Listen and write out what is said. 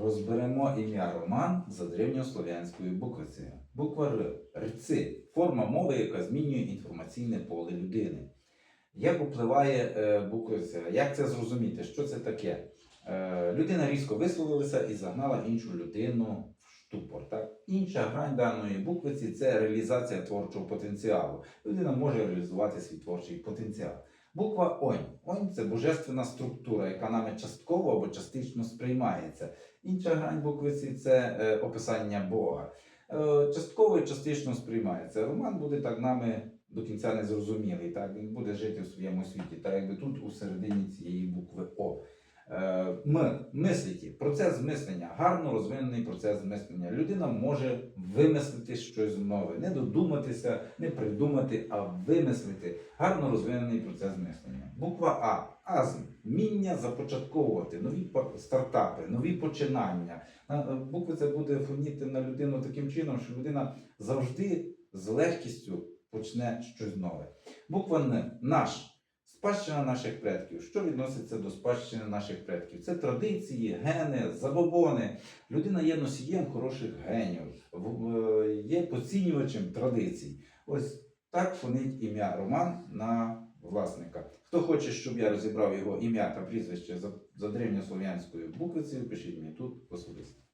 Розберемо ім'я Роман за древньослов'янською буквицею. Буква Р. Рци форма мови, яка змінює інформаційне поле людини. Як впливає е, буквиця? Як це зрозуміти? Що це таке? Е, людина різко висловилася і загнала іншу людину в штупор. Так? Інша грань даної буквиці це реалізація творчого потенціалу. Людина може реалізувати свій творчий потенціал. Буква Онь. Онь це божественна структура, яка нами частково або частично сприймається. Інша грань буквиці це е, описання Бога. Е, частково і частично сприймається. Роман буде так нами до кінця не зрозумілий. Так? Він буде жити в своєму світі, так якби тут у середині цієї букви О. М. Мисліті. Процес мислення, гарно розвинений процес мислення. Людина може вимислити щось нове, не додуматися, не придумати, а вимислити. Гарно розвинений процес мислення. Буква А. Азм. Вміння започатковувати нові стартапи, нові починання. На- е, Буква це буде фоніти на людину таким чином, що людина завжди з легкістю почне щось нове. Буква Н. Наш. Спадщина наших предків. Що відноситься до спадщини наших предків? Це традиції, гени, забобони. Людина є носієм хороших генів, е, є поцінювачем традицій. Ось так фонить ім'я Роман на власника. Хто хоче, щоб я розібрав його ім'я та прізвище за, древньослов'янською буквицею, пишіть мені тут особисто.